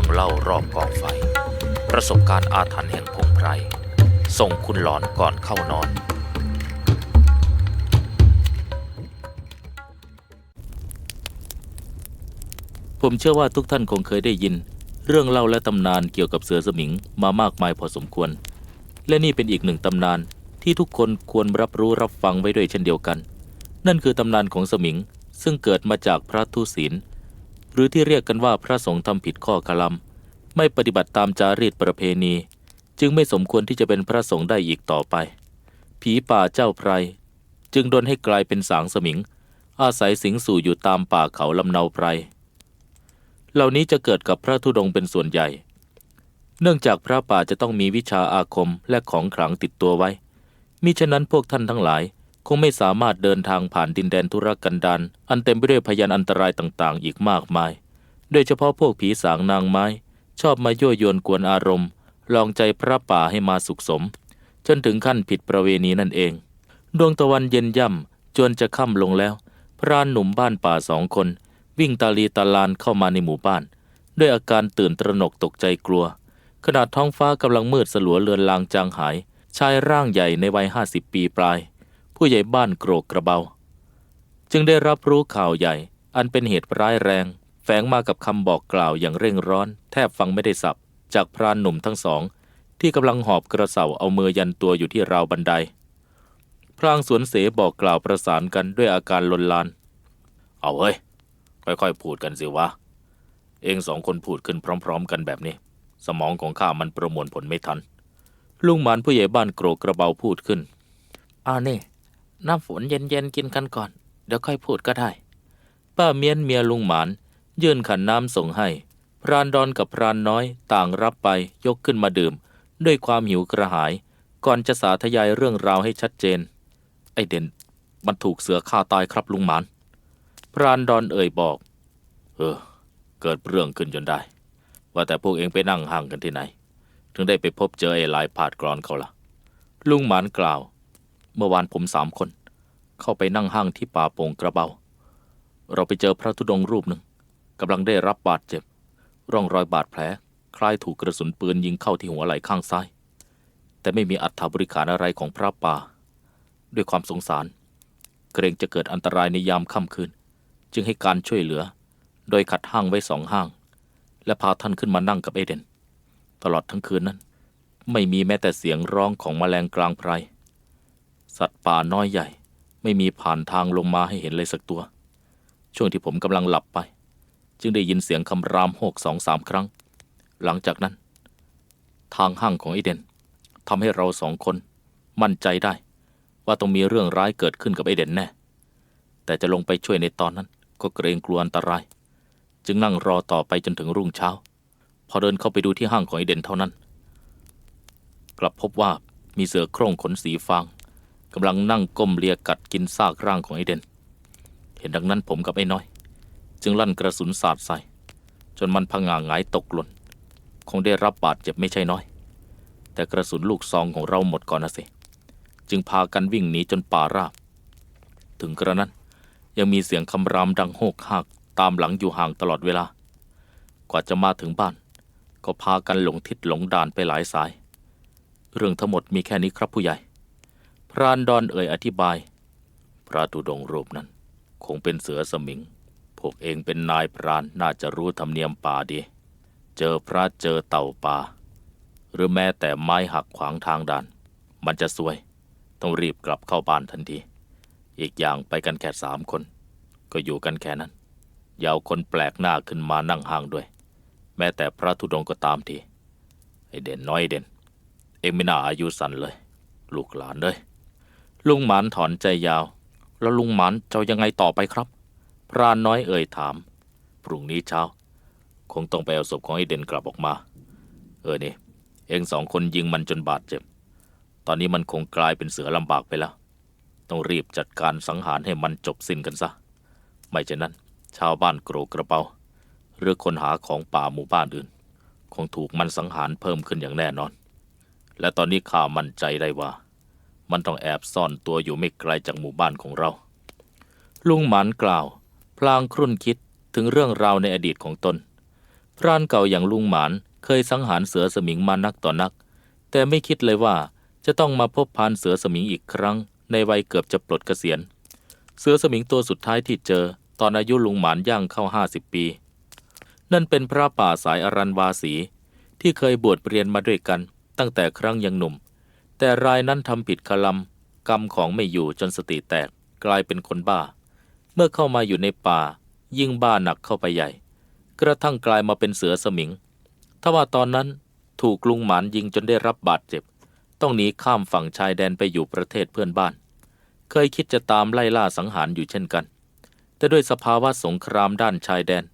รื่องเล่ารอบกองไฟ ประสบการณ์อาถรรพ์แห่งพงไพร ส่งคุณหลอนก่อนเข้านอน ผมเชื่อว่าทุกท่านคงเคยได้ยิน เรื่องเล่าและตำนานเกี่ยวกับเสือสมิงมามากมายพอสมควร และนี่เป็นอีกหนึ่งตำนานที่ทุกคนควรรับรู้รับฟังไว้ด้วยเช่นเดียวกัน นั่นคือตำนานของสมิงซึ่งเกิดมาจากพระทุศีล หรือที่เรียกกันว่าพระสงฆ์ทำผิดข้อกลัมไม่ปฏิบัติตามจารีตประเพณี จึงไม่สมควรที่จะเป็นพระสงฆ์ได้อีกต่อไป ผีป่าเจ้าไพรจึงโดนให้กลายเป็นสางสมิง อาศัยสิงสู่อยู่ตามป่าเขาลำเนาไพรเหล่านี้จะเกิดกับพระธุดงค์เป็นส่วนใหญ่ เนื่องจากพระป่าจะต้องมีวิชาอาคมและของขลังติดตัวไว้มิฉะนั้นพวกท่านทั้งหลาย งไม่สามารถเดินทางผ่านดินแดนธุรกันดารอันเต็มไปด้วยพยานอันตรายต่างๆ อีกมากมาย โดยเฉพาะพวกผีสางนางไม้ ชอบมายั่วยวนกวนอารมณ์ ลองใจพระป่าให้มาสุขสม จนถึงขั้นผิดประเวณีนั่นเอง ดวงตะวันเย็นย่ำจวนจะค่ำลงแล้ว พรานหนุ่มบ้านป่าสองคน วิ่งตาลีตาลานเข้ามาในหมู่บ้าน ด้วยอาการตื่นตระหนกตกใจกลัวขณะท้องฟ้ากำลังมืดสลัวเลือนลางจางหาย ชายร่างใหญ่ในวัยห้าสิบปีปลาย ผู้ใหญ่บ้านโกรกกระเบา จึงได้รับรู้ข่าวใหญ่ อันเป็นเหตุร้ายแรง แฝงมากับคำบอกกล่าวอย่างเร่งร้อน แทบฟังไม่ได้สับ จากพรานหนุ่มทั้งสอง ที่กำลังหอบกระเสาเอามือยันตัวอยู่ที่ราวบันได พรางสวนเสบอกกล่าวประสานกันด้วยอาการลนลาน เอาเฮ้ย ค่อยๆ พูดกันสิวะ เองสองคนพูดขึ้นพร้อม ๆ กันแบบนี้ สมองของข้ามันประมวลผลไม่ทันลุงหมานผู้ใหญ่บ้านโกรกกระเบาพูดขึ้นอ้านี่ น้ำฝนเย็นๆกินกันก่อน เดี๋ยวค่อยพูดก็ได้ ป้าเมียนเมียลุงหมาน ยื่นขันน้ำส่งให้ พรานดอนกับพรานน้อยต่างรับไปยกขึ้นมาดื่ม ด้วยความหิวกระหาย ก่อนจะสาธยายเรื่องราวให้ชัดเจน ไอเด่นมันถูกเสือฆ่าตายครับลุงหมาน พรานดอนเอ่ยบอก เออ เกิดเรื่องขึ้นจนได้ ว่าแต่พวกเองไปนั่งห่างกันที่ไหน ถึงได้ไปพบเจอไอ้ลายผาดกรอนเขาล่ะ ลุงหมานกล่าว เมื่อวานผมสามคน เข้าไปนั่งห้างที่ป่าโป่งกระเบา เราไปเจอพระธุดงรูปหนึ่งกำลังได้รับบาดเจ็บ ร่องรอยบาดแผล คล้ายถูกกระสุนปืนยิงเข้าที่หัวไหล่ข้างซ้าย แต่ไม่มีอัฐบริขารอะไรของพระป่า ด้วยความสงสาร เกรงจะเกิดอันตรายในยามค่ำคืน จึงให้การช่วยเหลือ โดยขัดห้างไว้สองห้าง และพาท่านขึ้นมานั่งกับเอเดน ตลอดทั้งคืนนั้น ไม่มีแม้แต่เสียงร้องของแมลงกลางไพร สัตว์ป่าน้อยใหญ่ ไม่มีผ่านทางลงมาให้เห็นเลยสักตัว ช่วงที่ผมกำลังหลับไป จึงได้ยินเสียงคำรามโหกสองสามครั้ง หลังจากนั้น ทางห้างของเอเดนทำให้เราสองคนมั่นใจได้ ว่าต้องมีเรื่องร้ายเกิดขึ้นกับเอเดนแน่ แต่จะลงไปช่วยในตอนนั้น ก็เกรงกลัวอันตราย จึงนั่งรอต่อไปจนถึงรุ่งเช้า พอเดินเข้าไปดูที่ห้างของไอเดนเท่านั้น กลับพบว่ามีเสือโคร่งขนสีฟาง กำลังนั่งก้มเลียกัดกินซากร่างของไอเดน เห็นดังนั้นผมกับไอ้น้อย จึงลั่นกระสุนสาดใส่ จนมันพังงาหงายตกหล่น คงได้รับบาดเจ็บไม่ใช่น้อย แต่กระสุนลูกซองของเราหมดก่อนนะสิ จึงพากันวิ่งหนีจนป่าราบ ถึงกระนั้นยังมีเสียงคำรามดังโหกหากตามหลังอยู่ห่างตลอดเวลา กว่าจะมาถึงบ้าน ก็พากันหลงทิศหลงด่านไปหลายสาย เรื่องทั้งหมดมีแค่นี้ครับผู้ใหญ่ พรานดอนเอ่ยอธิบาย พระตุดงค์รูปนั้น คงเป็นเสือสมิง พวกเองเป็นนายพรานน่าจะรู้ธรรมเนียมป่าดี เจอพระเจอเต่าป่า หรือแม้แต่ไม้หักขวางทางด่าน มันจะซวย ต้องรีบกลับเข้าบ้านทันที อีกอย่างไปกันแค่สามคน ก็อยู่กันแค่นั้นอยาวคนแปลกหน้าขึ้นมานั่งห่างด้วย แม้แต่พระธุดงค์ก็ตามทีไอเด่นน้อยเด่น เองไม่น่าอายุสั้นเลย ลูกหลานเลย ลุงหมานถอนใจยาว แล้วลุงหมานจะยังไงต่อไปครับ พรานน้อยเอ่ยถาม พรุ่งนี้เช้า คงต้องไปเอาศพของไอเด่นกลับออกมา เออนี่ เองสองคนยิงมันจนบาดเจ็บ ตอนนี้มันคงกลายเป็นเสือลำบากไปแล้ว ต้องรีบจัดการสังหารให้มันจบสิ้นกันซะ ไม่เช่นนั้น ชาวบ้านโกรกกระเป๋าหรือคนหาของป่าหมู่บ้านอื่น คงถูกมันสังหารเพิ่มขึ้นอย่างแน่นอน และตอนนี้ข้ามั่นใจได้ว่า มันต้องแอบซ่อนตัวอยู่ไม่ไกลจากหมู่บ้านของเรา ลุงหมันกล่าว พลางครุ่นคิดถึงเรื่องราวในอดีตของตน พรานเก่าอย่างลุงหมานเคยสังหารเสือสมิงมานักต่อนัก แต่ไม่คิดเลยว่าจะต้องมาพบพานเสือสมิงอีกครั้ง ในวัยเกือบจะปลดเกษียณ เสือสมิงตัวสุดท้ายที่เจอ ตอนอายุลุงหมานย่างเข้าห้าสิบปี นั่นเป็นพระป่าสายอรันวาสี ที่เคยบวชเรียนมาด้วยกัน ตั้งแต่ครั้งยังหนุ่ม แต่รายนั้นทำผิดคลำกรรมของไม่อยู่จนสติแตกกลายเป็นคนบ้า เมื่อเข้ามาอยู่ในป่า ยิ่งบ้าหนักเข้าไปใหญ่ กระทั่งกลายมาเป็นเสือสมิงถ้าว่าตอนนั้นถูกลุงหมานยิงจนได้รับบาดเจ็บ ต้องหนีข้ามฝั่งชายแดนไปอยู่ประเทศเพื่อนบ้าน เคยคิดจะตามไล่ล่าสังหารอยู่เช่นกัน แต่ด้วยสภาวะสงครามด้านชายแดน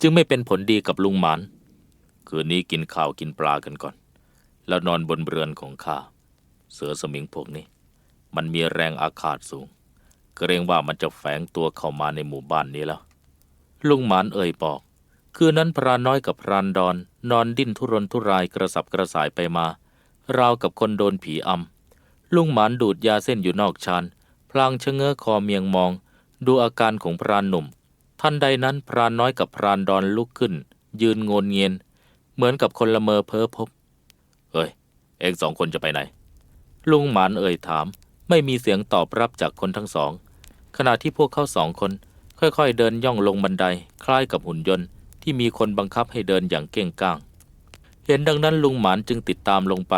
จึงไม่เป็นผลดีกับลุงหมาน คืนนี้กินข้าวกินปลากันก่อน แล้วนอนบนเรือนของข้า เสือสมิงพวกนี้ มันมีแรงอาฆาตสูง เกรงว่ามันจะแฝงตัวเข้ามาในหมู่บ้านนี้แล้ว ลุงหมานเอ่ยบอก คืนนั้นพรานน้อยกับพรานดอนนอนดิ้นทุรนทุรายกระสับกระส่ายไปมาราวกับคนโดนผีอำลุงหมานดูดยาเส้นอยู่นอกชานพลางชะเง้อคอเมียงมอง ดูอาการของพรานหนุ่มทันใดนั้นพรานน้อยกับพรานดอนลุกขึ้น ยืนงนเงียน เหมือนกับคนละเมอเพ้อพบ เฮ้ย เองสองคนจะไปไหน ลุงหมานเอ่ยถาม ไม่มีเสียงตอบรับจากคนทั้งสอง ขณะที่พวกเขาสองคน ค่อยๆเดินย่องลงบันได คล้ายกับหุ่นยนต์ ที่มีคนบังคับให้เดินอย่างเก้งก้าง เห็นดังนั้นลุงหมานจึงติดตามลงไป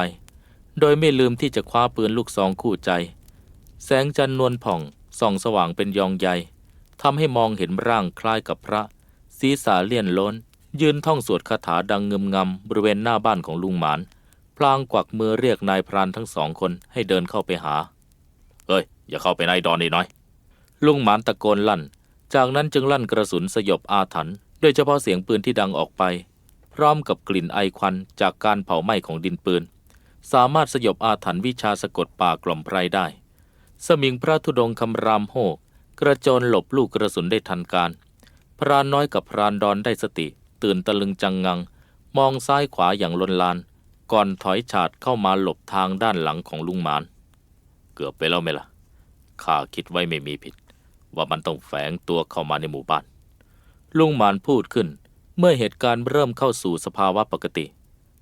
โดยไม่ลืมที่จะคว้าปืนลูกซองคู่ใจ แสงจันทร์นวลผ่องส่องสว่างเป็นยองใยทำให้มองเห็นร่างคล้ายกับพระ ศีรษะเลี่ยนล้น ยืนท่องสวดคาถาดังเงึมงำบริเวณหน้าบ้านของลุงหมาน พลางกวักมือเรียกนายพรานทั้งสองคนให้เดินเข้าไปหา เฮ้ย อย่าเข้าไปในดอนนี่น้อย ลุงหมานตะโกนลั่น จากนั้นจึงลั่นกระสุนสยบอาถรรพ์โดยเฉพาะเสียงปืนที่ดังออกไป พร้อมกับกลิ่นไอควันจากการเผาไหม้ของดินปืน สามารถสยบอาถรรพ์วิชาสะกดป่ากล่อมไพรได้ สมิงพระธุดงค์คำรามโหกกระโจนหลบลูกกระสุนได้ทันการ พรานน้อยกับพรานดอนได้สติ ตื่นตะลึงจังงัง มองซ้ายขวาอย่างลนลาน ก่อนถอยฉาดเข้ามาหลบทางด้านหลังของลุงหมาน เกือบไปแล้วไหมล่ะ ข้าคิดไว้ไม่มีผิด ว่ามันต้องแฝงตัวเข้ามาในหมู่บ้าน ลุงหมานพูดขึ้น เมื่อเหตุการณ์เริ่มเข้าสู่สภาวะปกติ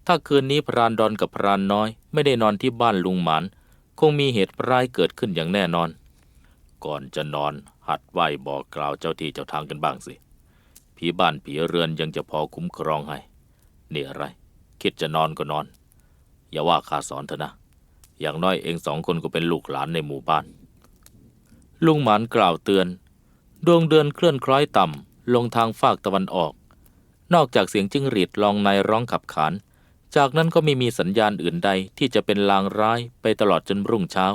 ถ้าคืนนี้พรานดอนกับพรานน้อย ไม่ได้นอนที่บ้านลุงหมาน คงมีเหตุร้ายเกิดขึ้นอย่างแน่นอน ก่อนจะนอนหัดไหวบอกกล่าวเจ้าที่เจ้าทางกันบ้างสิผีบ้านผีเรือนยังจะพอคุ้มครองให้ นี่อะไร คิดจะนอนก็นอน อย่าว่าข้าสอนเถอะนะ อย่างน้อยเองสองคนก็เป็นลูกหลานในหมู่บ้าน ลุงหมานกล่าวเตือน ดวงเดือนเคลื่อนคล้อยต่ำลงทางฝากตะวันออก นอกจากเสียงจิ้งหรีดลองในร้องขับขาน จากนั้นก็ไม่มีสัญญาณอื่นใดที่จะเป็นลางร้ายไปตลอดจนรุ่งเช้า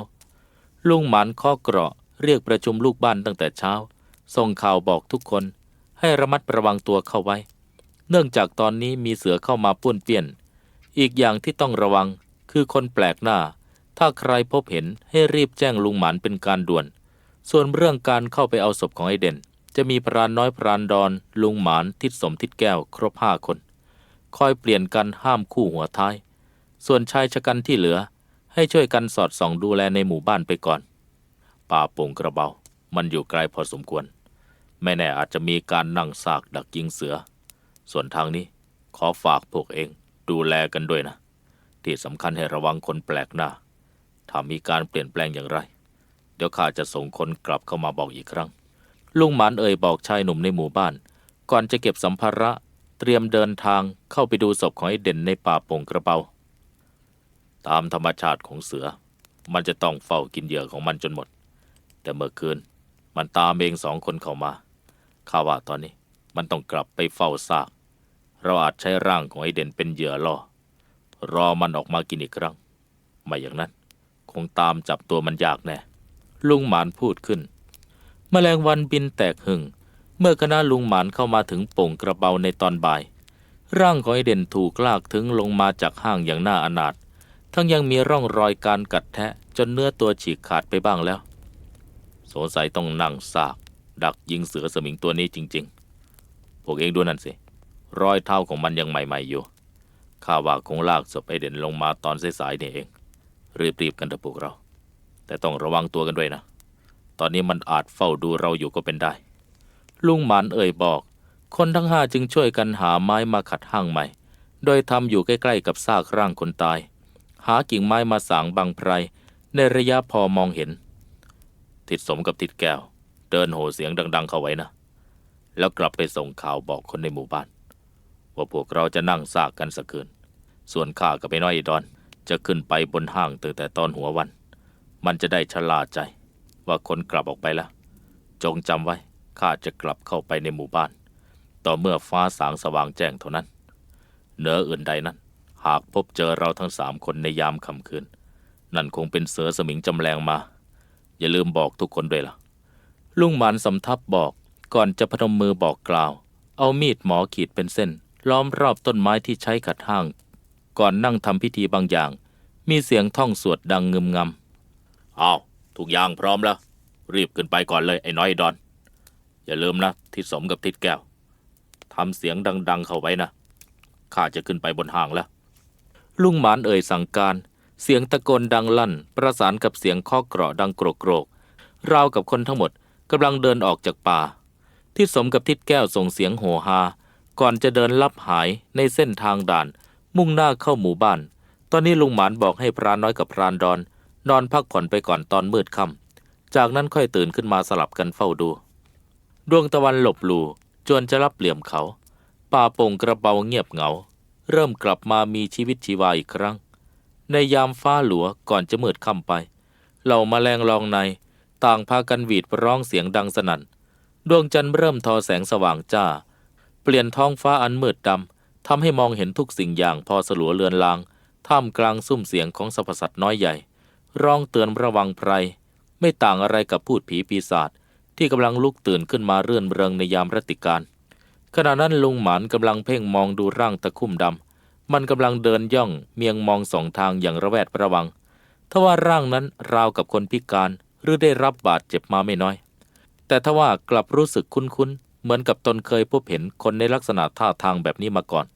ลุงหมานข้อเกราะเรียกประชุมลูกบ้านตั้งแต่เช้า ส่งข่าวบอกทุกคน ให้ระมัดระวังตัวเข้าไว้ เนื่องจากตอนนี้มีเสือเข้ามาป้วนเปี้ยน อีกอย่างที่ต้องระวังคือคนแปลกหน้า ถ้าใครพบเห็นให้รีบแจ้งลุงหมานเป็นการด่วน ส่วนเรื่องการเข้าไปเอาศพของไอเด่น จะมีพรานน้อยพรานดอนลุงหมานทิดสมทิดแก้วครบห้าคน คอยเปลี่ยนกันห้ามคู่หัวท้าย ส่วนชายชะกันที่เหลือ ให้ช่วยกันสอดส่องดูแลในหมู่บ้านไปก่อน ป่าโป่งกระเบา มันอยู่ไกลพอสมควร ไม่แน่อาจจะมีการนั่งซากดักยิงเสือ ส่วนทางนี้ขอฝากพวกเอง ดูแลกันด้วยนะ ที่สำคัญให้ระวังคนแปลกหน้า ถ้ามีการเปลี่ยนแปลงอย่างไร เดี๋ยวข้าจะส่งคนกลับเข้ามาบอกอีกครั้ง ลุงหมานเอ่ยบอกชายหนุ่มในหมู่บ้าน ก่อนจะเก็บสัมภาระเตรียมเดินทางเข้าไปดูศพของไอ้เด่นในป่าโป่งกระเบาตามธรรมชาติของเสือ มันจะต้องเฝ้ากินเหยื่อของมันจนหมด แต่เมื่อคืน มันตามเองสองคนเข้ามาข้าว่าตอนนี้มันต้องกลับไปเฝ้าซาก เราอาจใช้ร่างของไอเด่นเป็นเหยื่อล่อ รอมันออกมากินอีกครั้ง ไม่อย่างนั้น คงตามจับตัวมันยากแน่ ลุงหมานพูดขึ้นแมลงวันบินแตกหึ่ง เมื่อคณะลุงหมานเข้ามาถึงโป่งกระเบาในตอนบ่าย ร่างของไอเด่นถูกลากถึงลงมาจากห้างอย่างน่าอนาถ ทั้งยังมีร่องรอยการกัดแทะจนเนื้อตัวฉีกขาดไปบ้างแล้ว สงสัยต้องนั่งซาก ดักยิงเสือสมิงตัวนี้จริง ๆ พวกเองดูนั่นสิ รอยเท้าของมันยังใหม่ๆอยู่ ข้าว่าคงลากศพไอเด่นลงมาตอนสายๆนี่เอง รีบๆกันเถอะพวกเรา แต่ต้องระวังตัวกันด้วยนะ ตอนนี้มันอาจเฝ้าดูเราอยู่ก็เป็นได้ ลุงหมานเอ่ยบอก คนทั้งห้าจึงช่วยกันหาไม้มาขัดห้างใหม่ โดยทำอยู่ใกล้ๆกับซากร่างคนตาย หากิ่งไม้มาสางบังไพร ในระยะพอมองเห็น ทิดสมกับทิดแก้ว เดินโห่เสียงดัง ๆ เข้าไว้นะ แล้วกลับไปส่งข่าวบอกคนในหมู่บ้าน ว่าพวกเราจะนั่งซากกันสักคืน ส่วนข้ากับไอ้น้อยอดอน จะขึ้นไปบนห้างตั้งแต่ตอนหัววัน มันจะได้ชะลาใจ ว่าคนกลับออกไปแล้ว จงจำไว้ข้าจะกลับเข้าไปในหมู่บ้าน ต่อเมื่อฟ้าสางสว่างแจ้งเท่านั้นเหนืออื่นใดนั้น หากพบเจอเราทั้งสามคนในยามค่ำคืน นั่นคงเป็นเสือสมิงจำแรงมา อย่าลืมบอกทุกคนด้วยล่ะ ลุงหมันสำทับบอกก่อนจะพนมมือบอกกล่าว เอามีดหมอขีดเป็นเส้น ล้อมรอบต้นไม้ที่ใช้ขัดห้าง ก่อนนั่งทำพิธีบางอย่าง มีเสียงท่องสวดดังงึมงำเอาทุกอย่างพร้อมแล้ว รีบขึ้นไปก่อนเลยไอ้น้อยดอน อย่าลืมนะทิดสมกับทิดแก้วทำเสียงดัง ๆ เข้าไว้นะข้าจะขึ้นไปบนห้างแล้ว ลุงหมานเอ่ยสั่งการ เสียงตะโกนดังลั่น ประสานกับเสียงเคาะเกราะดังโกรกโกรกราวกับคนทั้งหมดกำลังเดินออกจากป่า ทิดสมกับทิดแก้วส่งเสียงโห่ฮา ก่อนจะเดินลับหายในเส้นทางด่าน มุ่งหน้าเข้าหมู่บ้าน ตอนนี้ลุงหมานบอกให้พรานน้อยกับพรานดอน นอนพักผ่อนไปก่อนตอนมืดค่ำจากนั้นค่อยตื่นขึ้นมาสลับกันเฝ้าดู ดวงตะวันหลบหลู่จนจะรับเหลี่ยมเขา ป่าโป่งกระเบาเงียบเหงา เริ่มกลับมามีชีวิตชีวาอีกครั้ง ในยามฟ้าหลัวก่อนจะมืดค่ำไป เหล่าแมลงลองในต่างพากันหวีดร้องเสียงดังสนั่น ดวงจันทร์เริ่มทอแสงสว่างจ้า เปลี่ยนท้องฟ้าอันมืดดำทำให้มองเห็นทุกสิ่งอย่างพอสลัวเลือนลาง ท่ามกลางซุ้มเสียงของสรรพสัตว์น้อยใหญ่ ร้องเตือนระวังไพรไม่ต่างอะไรกับพูดผีปีศาจที่กำลังลุกตื่นขึ้นมาเรื่อนเริงในยามรติการ ขณะนั้นลุงหมานกำลังเพ่งมองดูร่างตะคุ่มดำมันกำลังเดินย่องเมียงมองสองทางอย่างระแวดระวังทว่าร่างนั้นราวกับคนพิการหรือได้รับบาดเจ็บมาไม่น้อย แต่ทว่ากลับรู้สึกคุ้นๆ เหมือนกับตนเคยพบเห็นคนในลักษณะท่าทางแบบนี้มาก่อน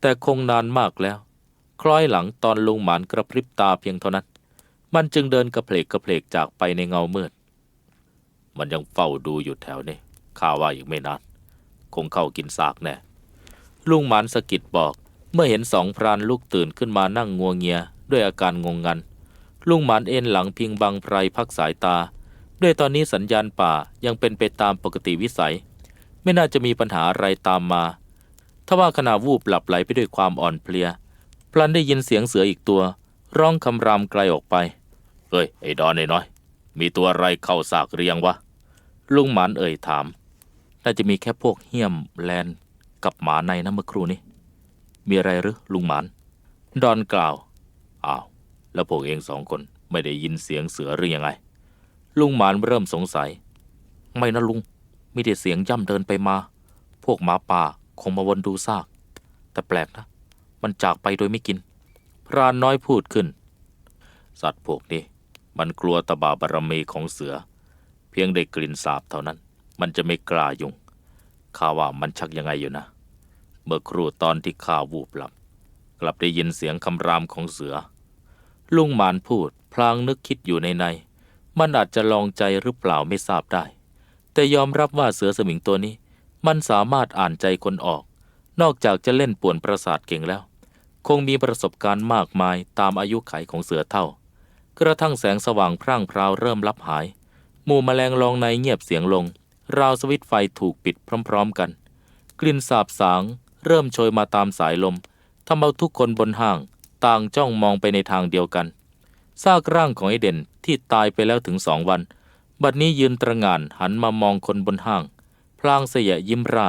แต่คงนานมากแล้ว คล้อยหลังตอนลุงหมานกระพริบตาเพียงเท่านั้น มันจึงเดินกระเพลกกระเพลกจากไปในเงามืด มันยังเฝ้าดูอยู่แถวนี้ข้าว่าอีกไม่นานคงเข้ากินซากแน่ลุงหมานสะกิดบอก เมื่อเห็นสองพรานลุกตื่นขึ้นมานั่งงัวเงีย ด้วยอาการงงงัน ลุงหมานเอ็นหลังพิงบังไพรพักสายตา ด้วยตอนนี้สัญญาณป่ายังเป็นไปตามปกติวิสัย ไม่น่าจะมีปัญหาอะไรตามมา ทว่าขณะวูบหลับไหลไปด้วยความอ่อนเพลีย พลันได้ยินเสียงเสืออีกตัว ร้องคำรามไกลออกไปเฮ้ยไอ้ดอนไอ้น้อย มีตัวอะไรเข้าสากเรียงวะ ลุงหมานเอ่ยถาม น่าจะมีแค่พวกเหี้ยมแลนกับหมาในนะเมื่อครู่นี้ มีอะไรหรือลุงหมาน ดอนกล่าว อ้าว แล้วพวกเองสองคนไม่ได้ยินเสียงเสือหรือยังไง ลุงหมานเริ่มสงสัย ไม่นะลุง มีแต่เสียงย่ำเดินไปมา พวกหมาป่าคงมาวนดูซาก แต่แปลกนะ มันจากไปโดยไม่กิน พรานน้อยพูดขึ้น สัตว์พวกนี้ มันกลัวตบาบารมีของเสือ เพียงได้กลิ่นสาบเท่านั้น มันจะไม่กล้ายุ่งข้าว่ามันชักยังไงอยู่นะ เมื่อครู่ตอนที่ข้าวูบหลับ กลับได้ยินเสียงคำรามของเสือ ลุงหมานพูด พลางนึกคิดอยู่ในใน มันอาจจะลองใจหรือเปล่าไม่ทราบได้ แต่ยอมรับว่าเสือสมิงตัวนี้ มันสามารถอ่านใจคนออก นอกจากจะเล่นป่วนประสาทเก่งแล้ว คงมีประสบการณ์มากมายตามอายุไขของเสือเท่า กระทั่งแสงสว่างพร่างพราวเริ่มลับหาย หมู่แมลงลองในเงียบเสียงลง ราวสวิตไฟถูกปิดพร้อมๆกัน กลิ่นสาบสาง เริ่มโชยมาตามสายลมทำเอาทุกคนบนห้าง ต่างจ้องมองไปในทางเดียวกันซากร่างของไอเด่นที่ตายไปแล้วถึงสองวัน บัดนี้ยืนตระงานหันมามองคนบนห้าง พลางเสยยิ้มร่า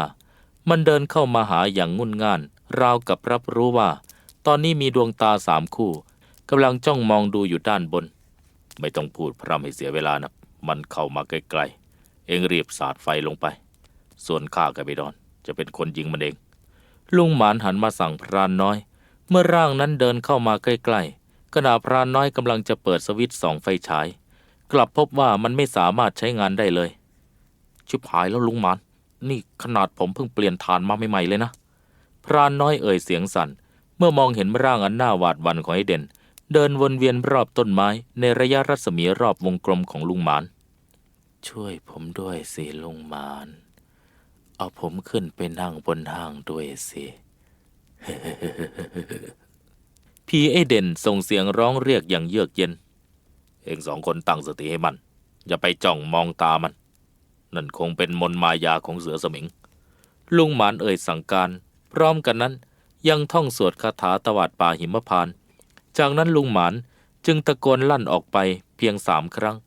มันเดินเข้ามาหาอย่างงุนง่าน ราวกับรับรู้ว่า ตอนนี้มีดวงตาสามคู่กำลังจ้องมองดูอยู่ด้านบน ไม่ต้องพูดพร่ำให้เสียเวลานะมันเข้ามาใกล้ๆ เองรีบสาดไฟลงไป ส่วนข้ากับไอดอน จะเป็นคนยิงมันเอง ลุงหมานหันมาสั่งพรานน้อย เมื่อร่างนั้นเดินเข้ามาใกล้ๆขณะพรานน้อยกำลังจะเปิดสวิตช์ส่องไฟฉาย กลับพบว่ามันไม่สามารถใช้งานได้เลย ชิบหายแล้วลุงมานนี่ขนาดผมเพิ่งเปลี่ยนฐานมาใหม่ๆเลยนะ พรานน้อยเอ่ยเสียงสั่น เมื่อมองเห็นร่างอันน่าหวาดหวันของไอเด่น เดินวนเวียนรอบต้นไม้ในระยะรัศมีรอบวงกลมของลุงหมาน ช่วยผมด้วยสิลุงหมาน เอาผมขึ้นไปนั่งบนห้างด้วยสิพีไอเด่นส่งเสียงร้องเรียกอย่างเยือกเย็น เองสองคนตั้งสติให้มัน อย่าไปจ้องมองตามัน นั่นคงเป็นมนต์มายาของเสือสมิง ลุงหมานเอ่ยสั่งการ พร้อมกันนั้นยังท่องสวดคาถาตวาดป่าหิมพาน จากนั้นลุงหมานจึงตะโกนลั่นออกไปเพียงสามครั้ง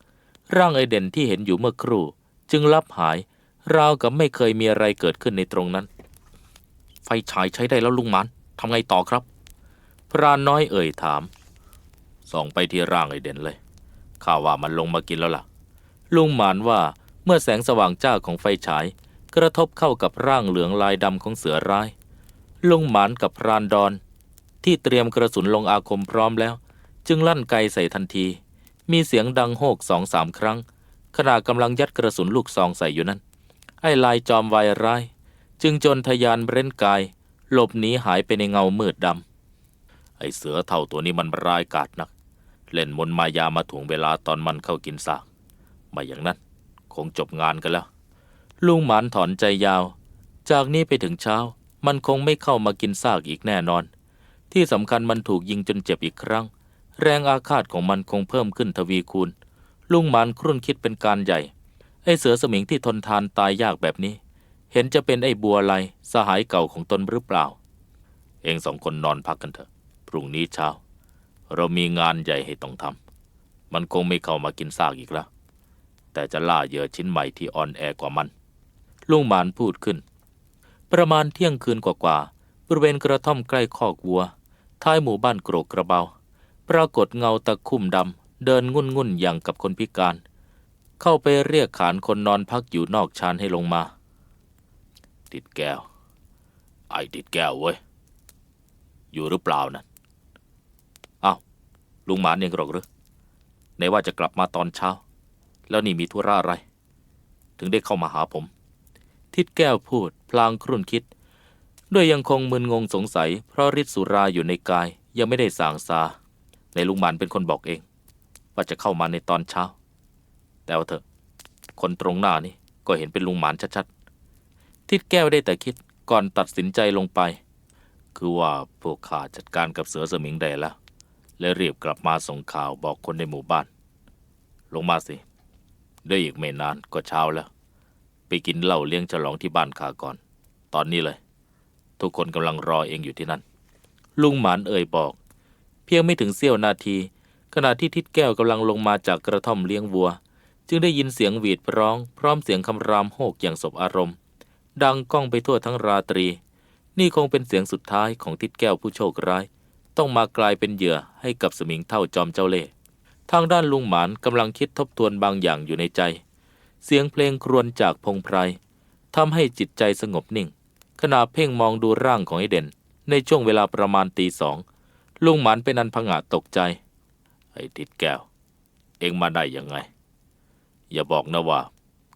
ร่างไอเด่นที่เห็นอยู่เมื่อครู่ จึงลับหาย ราวกับไม่เคยมีอะไรเกิดขึ้นในตรงนั้น ไฟฉายใช้ได้แล้วลุงหมานทำไงต่อครับ พรานน้อยเอ่ยถามส่องไปที่ร่างไอเด่นเลย ข้าว่ามันลงมากินแล้วล่ะ ลุงหมานว่าเมื่อแสงสว่างจ้าของไฟฉาย กระทบเข้ากับร่างเหลืองลายดำของเสือร้าย ลุงหมานกับพรานดอน ที่เตรียมกระสุนลงอาคมพร้อมแล้ว จึงลั่นไกใส่ทันที มีเสียงดังโหกสองสามครั้งขณะกำลังยัดกระสุนลูกซองใส่อยู่นั้น ไอ้ลายจอมวายร้าย จึงจนทะยานเร้นกาย หลบหนีหายไปในเงามืดดำไอ้เสือเท่าตัวนี้มันร้ายกาจนัก เล่นมนมายามาถ่วงเวลาตอนมันเข้ากินซากไม่อย่างนั้น คงจบงานกันแล้ว ลุงหมานถอนใจยาว จากนี้ไปถึงเช้า มันคงไม่เข้ามากินซากอีกแน่นอน ที่สำคัญมันถูกยิงจนเจ็บอีกครั้ง แรงอาฆาตของมันคงเพิ่มขึ้นทวีคูณ ลุงหมานครุ่นคิดเป็นการใหญ่ ไอ้เสือสมิงที่ทนทานตายยากแบบนี้ เห็นจะเป็นไอ้บัวไลสหายเก่าของตนหรือเปล่า เองสองคนนอนพักกันเถอะ พรุ่งนี้เช้า เรามีงานใหญ่ให้ต้องทำ มันคงไม่เข้ามากินซากอีกแล้ว แต่จะล่าเหยื่อชิ้นใหม่ที่อ่อนแอกว่ามัน ลุงหมานพูดขึ้น ประมาณเที่ยงคืนกว่าๆ บริเวณกระท่อมใกล้คอกวัว ท้ายหมู่บ้านโกรกกระเบา ปรากฏเงาตะคุ่มดำ เดินงุ่นงุ่นอย่างกับคนพิการ เข้าไปเรียกขานคนนอนพักอยู่นอกชานให้ลงมา ติดแก้ว ไอ้ติดแก้วเว้ย อยู่หรือเปล่านะอ้าว ลุงหมานเองหรอกหรือไหนว่าจะกลับมาตอนเช้า แล้วนี่มีธุระอะไร ถึงได้เข้ามาหาผม ทิดแก้วพูด พลางครุ่นคิด ด้วยยังคงมึนงงสงสัย เพราะฤทธิ์สุราอยู่ในกายยังไม่ได้สางซา ในลุงหมานเป็นคนบอกเอง ว่าจะเข้ามาในตอนเช้า แต่ว่าเถอะ คนตรงหน้านี่ก็เห็นเป็นลุงหมานชัดๆทิดแก้วได้แต่คิดก่อนตัดสินใจลงไป คือว่าพวกข้าจัดการกับเสือสมิงได้แล้ว และรีบกลับมาส่งข่าวบอกคนในหมู่บ้าน ลงมาสิ ได้อีกไม่นานก็เช้าแล้ว ไปกินเหล้าเลี้ยงฉลองที่บ้านข้าก่อน ตอนนี้เลย ทุกคนกำลังรอเองอยู่ที่นั่น ลุงหมานเอ่ยบอก เพียงไม่ถึงเสี้ยวนาที ขณะที่ทิดแก้วกำลังลงมาจากกระท่อมเลี้ยงวัว จึงได้ยินเสียงหวีดร้อง พร้อมเสียงคำรามโหกอย่างสบอารมณ์ ดังก้องไปทั่วทั้งราตรี นี่คงเป็นเสียงสุดท้ายของทิดแก้วผู้โชคร้าย ต้องมากลายเป็นเหยื่อให้กับสมิงเท่าจอมเจ้าเล่ห์ทางด้านลุงหมานกำลังคิดทบทวนบางอย่างอยู่ในใจ เสียงเพลงครวญจากพงไพรทำให้จิตใจสงบนิ่ง ขณะเพ่งมองดูร่างของไอเด่น ในช่วงเวลาประมาณตีสองลุงหมานเป็นอันผงะตกใจ ไอ้ทิดแก้ว เองมาได้ยังไง อย่าบอกนะว่า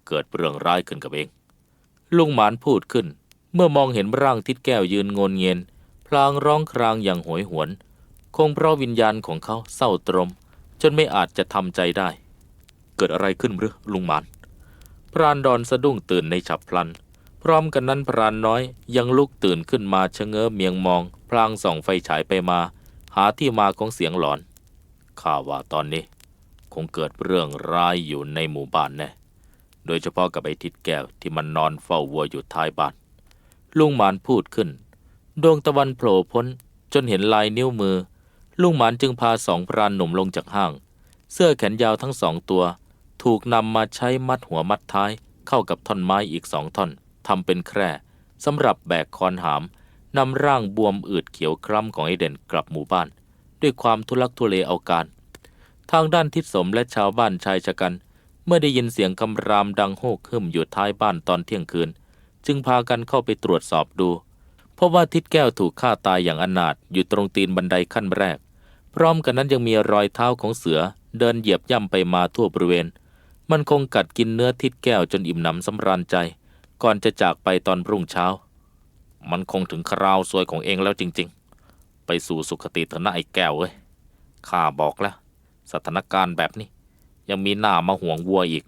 เกิดเรื่องร้ายขึ้นกับเอง ลุงหมานพูดขึ้น เมื่อมองเห็นร่างทิดแก้วยืนงนเงียน ลางร้องครางอย่างโหยหวน คงเพราะวิญญาณของเขาเศร้าตรม จนไม่อาจจะทำใจได้ เกิดอะไรขึ้นหรือลุงหมาน พรานดอนสะดุ้งตื่นในฉับพลัน พร้อมกันนั้นพรานน้อยยังลุกตื่นขึ้นมาชะเง้อเมียงมอง พลางส่องไฟฉายไปมา หาที่มาของเสียงหลอนข้าว่าตอนนี้ คงเกิดเรื่องร้ายอยู่ในหมู่บ้านแน่โดยเฉพาะกับไอ้ทิดแก้วที่มันนอนเฝ้าวัวอยู่ท้ายบ้านลุงหมานพูดขึ้น ดวงตะวันโผล่พ้นจนเห็นลายนิ้วมือ ลุงหมานจึงพาสองพรานหนุ่มลงจากห้าง เสื้อแขนยาวทั้งสองตัว ถูกนำมาใช้มัดหัวมัดท้าย เข้ากับท่อนไม้อีกสองท่อนทำเป็นแคร่สำหรับแบกคอนหามนำร่างบวมอืดเขียวคล้ำของไอเด่นกลับหมู่บ้าน ด้วยความทุลักทุเลเอาการ ทางด้านทิศสมและชาวบ้านชายชะกัน เมื่อได้ยินเสียงคำรามดังโฮกหึมอยู่ท้ายบ้านตอนเที่ยงคืน จึงพากันเข้าไปตรวจสอบดู เพราะว่าทิศแก้วถูกฆ่าตายอย่างอนาถอยู่ตรงตีนบันไดขั้นแรก พร้อมกันนั้นยังมีรอยเท้าของเสือเดินเหยียบย่ำไปมาทั่วบริเวณ มันคงกัดกินเนื้อทิศแก้วจนอิ่มหนำสำราญใจ ก่อนจะจากไปตอนรุ่งเช้า มันคงถึงคราวซวยของเองแล้วจริง ๆ ไปสู่สุคติเถอะนะไอ้แก้วเอ้ยข้าบอกแล้ว สถานการณ์แบบนี้ ยังมีหน้ามาห่วงวัวอีก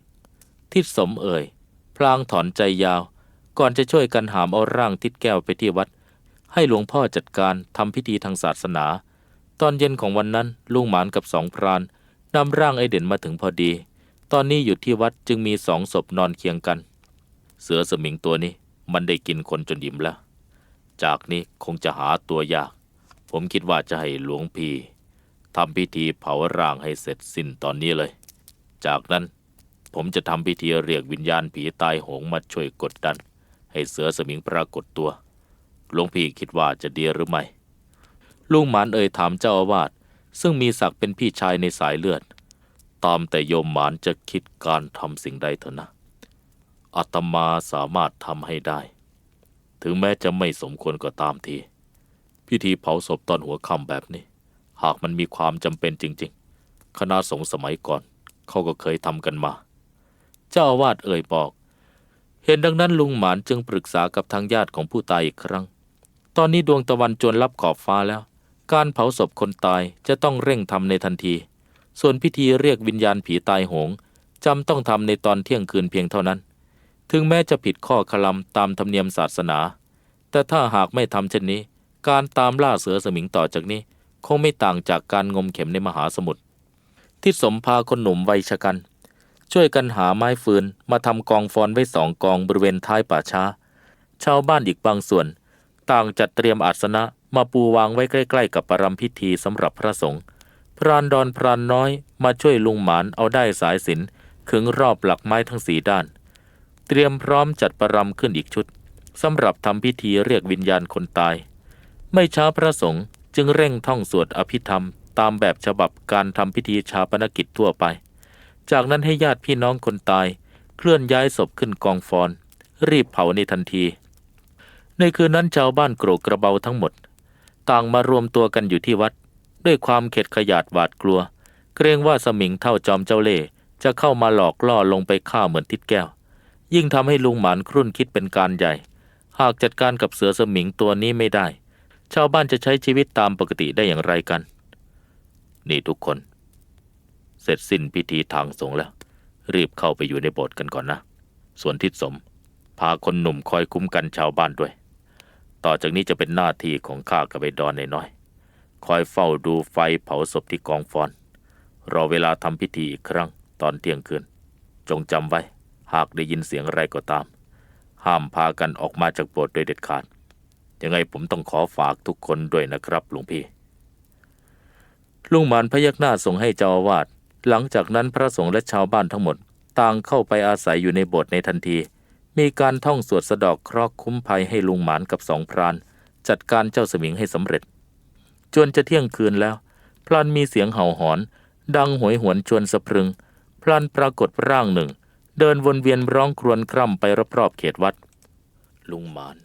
ทิศสมเอ่ยพลางถอนใจยาว ก่อนจะช่วยกันหามเอาร่างทิดแก้วไปที่วัด ให้หลวงพ่อจัดการทำพิธีทางศาสนา ตอนเย็นของวันนั้นลุงหมานกับสองพรานนำร่างไอเด่นมาถึงพอดี ตอนนี้อยู่ที่วัดจึงมีสองศพนอนเคียงกัน เสือสมิงตัวนี้มันได้กินคนจนอิ่มแล้ว จากนี้คงจะหาตัวยาก ผมคิดว่าจะให้หลวงพี่ทำพิธีเผาร่างให้เสร็จสิ้นตอนนี้เลย จากนั้นผมจะทำพิธีเรียกวิญญาณผีตายโหงมาช่วยกดดัน ให้เสือสมิงปรากฏตัว หลวงพี่คิดว่าจะดีหรือไม่ ลุงหมานเอ่ยถามเจ้าอาวาสซึ่งมีศักดิ์เป็นพี่ชายในสายเลือด ตามแต่โยมหมานจะคิดการทำสิ่งใดเถอะนะอาตมาสามารถทำให้ได้ ถึงแม้จะไม่สมควรก็ตามที พิธีเผาศพตอนหัวค่ำแบบนี้ หากมันมีความจำเป็นจริง ๆ คณะสงฆ์สมัยก่อน เขาก็เคยทำกันมา เจ้าอาวาสเอ่ยบอก เห็นดังนั้นลุงหมานจึงปรึกษากับทางญาติของผู้ตายอีกครั้ง ตอนนี้ดวงตะวันจวนรับขอบฟ้าแล้ว การเผาศพคนตายจะต้องเร่งทำในทันที ส่วนพิธีเรียกวิญญาณผีตายโหงจำต้องทำในตอนเที่ยงคืนเพียงเท่านั้น ถึงแม้จะผิดข้อคลำตามธรรมเนียมศาสนา แต่ถ้าหากไม่ทำเช่นนี้ การตามล่าเสือสมิงต่อจากนี้ คงไม่ต่างจากการงมเข็มในมหาสมุทรทิศสมพาคนหนุ่มวัยชะกัน ช่วยกันหาไม้ฟืนมาทำกองฟอนไว้สองกองบริเวณท้ายป่าช้า ชาวบ้านอีกบางส่วน ต่างจัดเตรียมอาสนะมาปูวางไว้ใกล้ ๆ กับประรำพิธีสำหรับพระสงฆ์พรานดอนพรานน้อยมาช่วยลุงหมานเอาได้สายสินขึงรอบหลักไม้ทั้งสีด้าน เตรียมพร้อมจัดประรำขึ้นอีกชุดสำหรับทำพิธีเรียกวิญญาณคนตาย ไม่ช้าพระสงฆ์จึงเร่งท่องสวดอภิธรรม ตามแบบฉบับการทำพิธีชาปนกิจทั่วไป จากนั้นให้ญาติพี่น้องคนตาย เคลื่อนย้ายศพขึ้นกองฟอน รีบเผาในทันที ในคืนนั้นชาวบ้านโกรกกระเบาทั้งหมด ต่างมารวมตัวกันอยู่ที่วัด ด้วยความเข็ดขยาดหวาดกลัว เกรงว่าสมิงเท่าจอมเจ้าเล่จะเข้ามาหลอกล่อลงไปฆ่าเหมือนทิดแก้ว ยิ่งทำให้ลุงหมานครุ่นคิดเป็นการใหญ่ หากจัดการกับเสือสมิงตัวนี้ไม่ได้ ชาวบ้านจะใช้ชีวิตตามปกติได้อย่างไรกัน นี่ทุกคน เสร็จสิ้นพิธีทางสงฆ์แล้ว รีบเข้าไปอยู่ในโบสถ์กันก่อนนะ ส่วนทิศสม พาคนหนุ่มคอยคุ้มกันชาวบ้านด้วย ต่อจากนี้จะเป็นหน้าที่ของข้ากับไอ้ดอนน้อยๆคอยเฝ้าดูไฟเผาศพที่กองฟอน รอเวลาทำพิธีอีกครั้งตอนเที่ยงคืน จงจำไว้ หากได้ยินเสียงอะไรก็ตาม ห้ามพากันออกมาจากโบสถ์โดยเด็ดขาด ยังไงผมต้องขอฝากทุกคนด้วยนะครับหลวงพี่ ลุงมานพยักหน้าส่งให้เจ้าอาวาส หลังจากนั้นพระสงฆ์และชาวบ้านทั้งหมด ต่างเข้าไปอาศัยอยู่ในโบสถ์ในทันที มีการท่องสวดสะดอกเคราะห์คุ้มภัยให้ลุงหมานกับสองพราน จัดการเจ้าสมิงให้สำเร็จจนจะเที่ยงคืนแล้ว พลันมีเสียงเห่าหอน ดังหวยหวนชวนสะพรึง พลันปรากฏร่างหนึ่ง เดินวนเวียนร้องครวญคร่ำไปรอบๆเขตวัด ลุงหมาน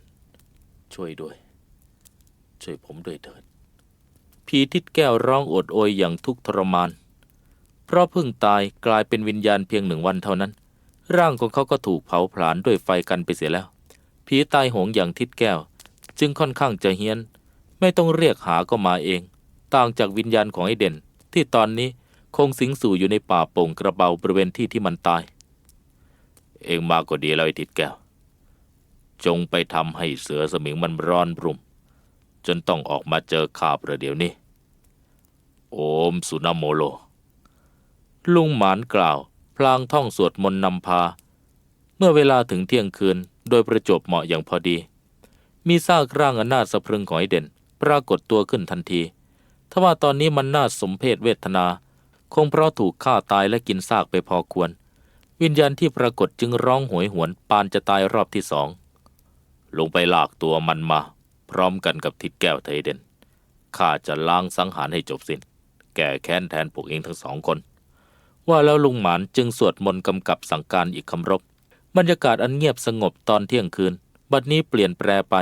ช่วยด้วย ช่วยผมด้วยเถิดผีทิดแก้วร้องโอดโอยอย่างทุกข์ทรมาน เพราะเพิ่งตายกลายเป็นวิญญาณเพียงหนึ่งวันเท่านั้น ร่างของเขาก็ถูกเผาผลาญด้วยไฟกันไปเสียแล้ว ผีตายโหงอย่างทิดแก้ว จึงค่อนข้างจะเฮี้ยน ไม่ต้องเรียกหาก็มาเอง ต่างจากวิญญาณของไอเด่น ที่ตอนนี้คงสิงสู่อยู่ในป่าโป่งกระเบาบริเวณที่ที่มันตาย เองมาก็ดีแล้วไอทิดแก้ว จงไปทำให้เสือสมิงมันร้อนรุ่ม จนต้องออกมาเจอข้าประเดี๋ยวนี้ โอมสุนโมโล ลุงหมานกล่าว พลางท่องสวดมนต์นำพา เมื่อเวลาถึงเที่ยงคืนโดยประจบเหมาะอย่างพอดี มีซากร่างอนน่าสะพรึงของไอเด่น ปรากฏตัวขึ้นทันทีทว่าตอนนี้มันน่าสมเพศเวทนา คงเพราะถูกฆ่าตายและกินซากไปพอควร วิญญาณที่ปรากฏจึงร้องโหวยหวนปานจะตายรอบที่สองลงไปลากตัวมันมา พร้อมกันกับทิดแก้วไทเดนข้าจะล้างสังหารให้จบสิน้น แก่แค้นแทนพวกเองทั้งสองคน ว่าแล้วลุงหมานจึงสวดมนต์กำกับสั่งการอีกคำรบบรรยากาศอันเงียบสงบตอนเที่ยงคืน บัดนี้เปลี่ยนแปรไป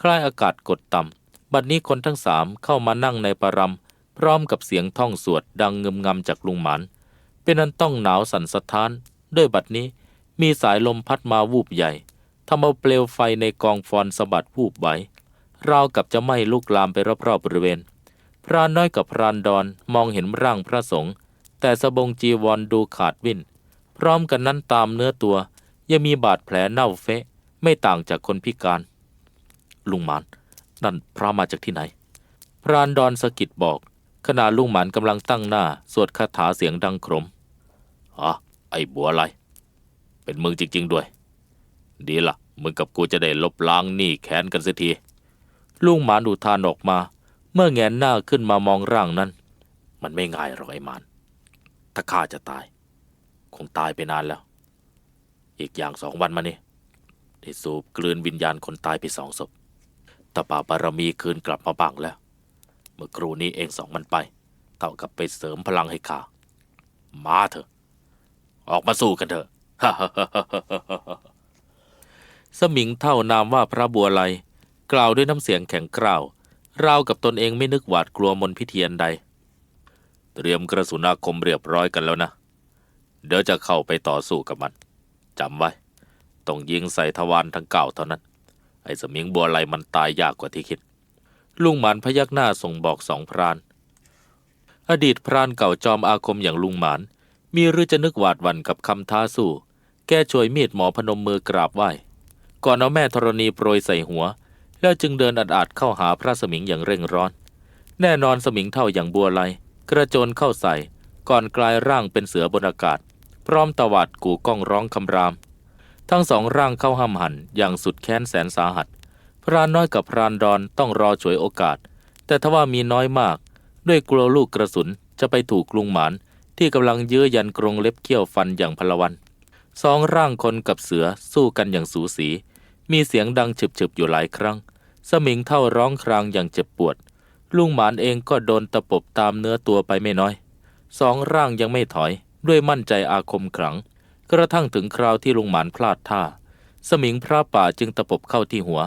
คล้ายอากาศกดต่ำ บัดนี้คนทั้งสามเข้ามานั่งในปรำพร้อมกับเสียงท่องสวดดังเงึมงำจากลุงหมาน เป็นอันต้องหนาวสั่นสะท้าน ด้วยบัดนี้มีสายลมพัดมาวูบใหญ่ทำเอาเปลวไฟในกองฟอนสะบัดวูบไหวราวกับจะไหม้ลุกลามไปรอบๆบริเวณ พรานน้อยกับพรานดอนมองเห็นร่างพระสงฆ์ แต่สบงจีวรดูขาดวิ่น พร้อมกันนั้นตามเนื้อตัว ยังมีบาดแผลเน่าเฟะ ไม่ต่างจากคนพิการ ลุงหมานนั่นพระมาจากที่ไหน พรานดอนสะกิดบอก ขณะลุงหมานกำลังตั้งหน้า สวดคาถาเสียงดังโครมอ๋อไอ้บัวอะไร เป็นมึงจริง ๆ ด้วย ดีละมึงกับกูจะได้ลบล้างหนี้แค้นกันเสียทีลุงหมานอุทานออกมา เมื่อแงนหน้าขึ้นมามองร่างนั้น มันไม่ง่ายหรอกไอ้มาน ถ้าข้าจะตาย คงตายไปนานแล้ว อีกอย่างสองวันมานี่ได้สูบกลืนวิญญาณคนตายไปสองศพตาป่าบารมีคืนกลับมาบ้างแล้ว เมื่อครูนี้เองสองมันไป เท่ากับไปเสริมพลังให้ข้า มาเถอะ ออกมาสู้กันเถอะ สมิงเท่านามว่าพระบัวไลกล่าวด้วยน้ำเสียงแข็งกร้าว ราวกับตนเองไม่นึกหวาดกลัวมนพิธีอันใด เตรียมกระสุนอาคมเรียบร้อยกันแล้วนะ เดี๋ยวจะเข้าไปต่อสู้กับมันจำไว้ ต้องยิงใส่ทวารทั้งเก่าเท่านั้น ไอ้สมิงบัวไลมันตายยากกว่าที่คิด ลุงหมันพยักหน้าส่งบอกสองพราน อดีตพรานเก่าจอมอาคมอย่างลุงหมานมีหรือจะนึกหวาดวันกับคำท้าสู้ แก้ช่วยมีดหมอพนมมือกราบไหว้ ก่อนเอาแม่ธรณีโปรยใส่หัว แล้วจึงเดินอัดอาดเข้าหาพระสมิงอย่างเร่งร้อน แน่นอนสมิงเท่าอย่างบัวไล กระโจนเข้าใส่ก่อนกลายร่างเป็นเสือบนอากาศ พร้อมตวาดกู่ก้องร้องคำราม ทั้งสองร่างเข้าห้ำหันอย่างสุดแค้นแสนสาหัส พรานน้อยกับพรานดอนต้องรอฉวยโอกาส แต่ทว่ามีน้อยมาก ด้วยกลัวลูกกระสุนจะไปถูกลุงหมานที่กำลังยื้อยันกรงเล็บเขี้ยวฟันอย่างพลวันสองร่างคนกับเสือสู้กันอย่างสูสี มีเสียงดังฉึบๆอยู่หลายครั้ง สมิงเท่าร้องครางอย่างเจ็บปวด ลุงหมานเองก็โดนตะปบตามเนื้อตัวไปไม่น้อย สองร่างยังไม่ถอย ด้วยมั่นใจอาคมขลัง กระทั่งถึงคราวที่ลุงหมานพลาดท่า สมิงพระป่าจึงตะปบเข้าที่หัว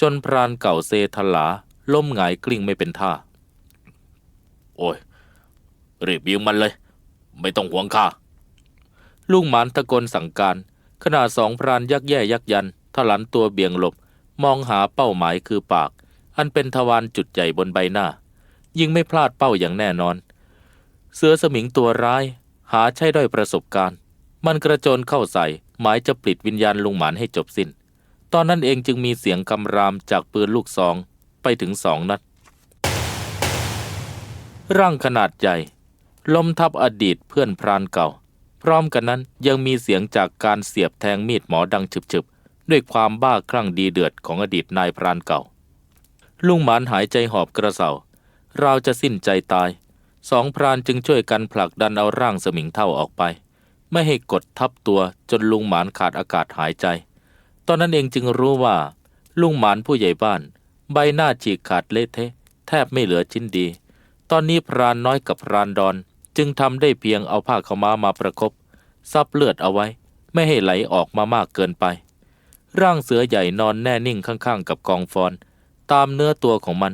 จนพรานเก่าเซทลาล้มหงายกลิ้งไม่เป็นท่า โอ้ย รีบยิงมันเลย ไม่ต้องห่วงข้าลุงหมานตะโกนสั่งการ ขณะสองพรานยักแย่ยักยัน ถลันตัวเบี่ยงหลบ มองหาเป้าหมายคือปาก อันเป็นทวารจุดใหญ่บนใบหน้า ยิ่งไม่พลาดเป้าอย่างแน่นอน เสือสมิงตัวร้าย หาใช่ด้อยประสบการณ์ มันกระโจนเข้าใส่ หมายจะปลิดวิญญาณลุงหมานให้จบสิน้น ตอนนั้นเองจึงมีเสียงคำรามจากปืนลูกซองไปถึงสองนัด ร่างขนาดใหญ่ล้มทับอดีตเพื่อนพรานเก่า พร้อมกันนั้นยังมีเสียงจากการเสียบแทงมีดหมอดังฉึบๆด้วยความบ้าคลั่งดีเดือดของอดีตนายพรานเก่า ลุงหมานหายใจหอบกระเสาราวจะสิ้นใจตาย สองพรานจึงช่วยกันผลักดันเอาร่างสมิงเท่าออกไป ไม่ให้กดทับตัวจนลุงหมานขาดอากาศหายใจ ตอนนั้นเองจึงรู้ว่า ลุงหมานผู้ใหญ่บ้าน ใบหน้าฉีกขาดเละเทะ แทบไม่เหลือชิ้นดี ตอนนี้พรานน้อยกับพรานดอน จึงทำได้เพียงเอาผ้าขม้ามาประคบซับเลือดเอาไว้ ไม่ให้ไหลออกมามากเกินไป ร่างเสือใหญ่นอนแน่นิ่งข้างๆ กับกองฟอน ตามเนื้อตัวของมัน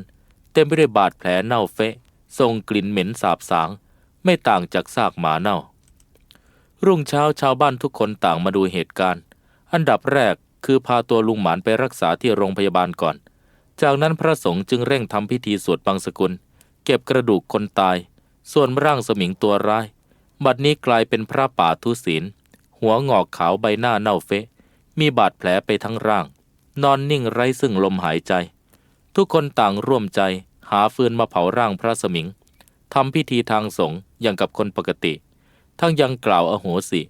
เต็มไปด้วยบาดแผลเน่าเฟะทรงกลิ่นเหม็นสาบสาง ไม่ต่างจากซากหมาเน่า รุ่งเช้าชาวบ้านทุกคนต่างมาดูเหตุการณ์ อันดับแรกคือพาตัวลุงหมานไปรักษาที่โรงพยาบาลก่อน จากนั้นพระสงฆ์จึงเร่งทำพิธีสวดบังสกุล เก็บกระดูกคนตาย ส่วนร่างสมิงตัวร้าย บัดนี้กลายเป็นพระป่าทุศีล หัวงอกขาวใบหน้าเน่าเฟะ มีบาดแผลไปทั้งร่าง นอนนิ่งไร้ซึ่งลมหายใจ ทุกคนต่างร่วมใจหาฟืนมาเผาร่างพระสมิงทำพิธีทางสงฆ์อย่างกับคนปกติ ทั้งยังกล่าวอโหสิ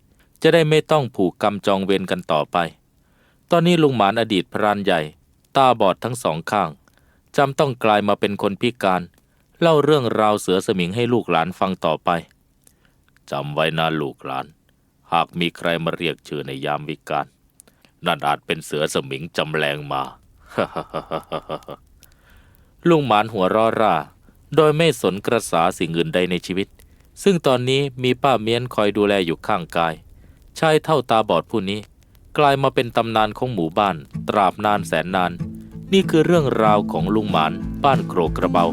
จะได้ไม่ต้องผูกกรรมจองเวรกันต่อไป ตอนนี้ลุงหมานอดีตพรานใหญ่ ตาบอดทั้งสองข้างจำต้องกลายมาเป็นคนพิการ เล่าเรื่องราวเสือสมิงให้ลูกหลานฟังต่อไปจำไว้นะลูกหลาน หากมีใครมาเรียกชื่อในยามวิกาลนั่นอาจเป็นเสือสมิงจำแรงมา ลุงหมานหัวร้อร่า โดยไม่สนกระสาสิ่งอื่นใดในชีวิต ซึ่งตอนนี้มีป้าเมียนคอยดูแลอยู่ข้างกาย ชายเท่าตาบอดผู้นี้ กลายมาเป็นตำนานของหมู่บ้าน ตราบนานแสนนาน นี่คือเรื่องราวของลุงหมานบ้านโครกกระเบา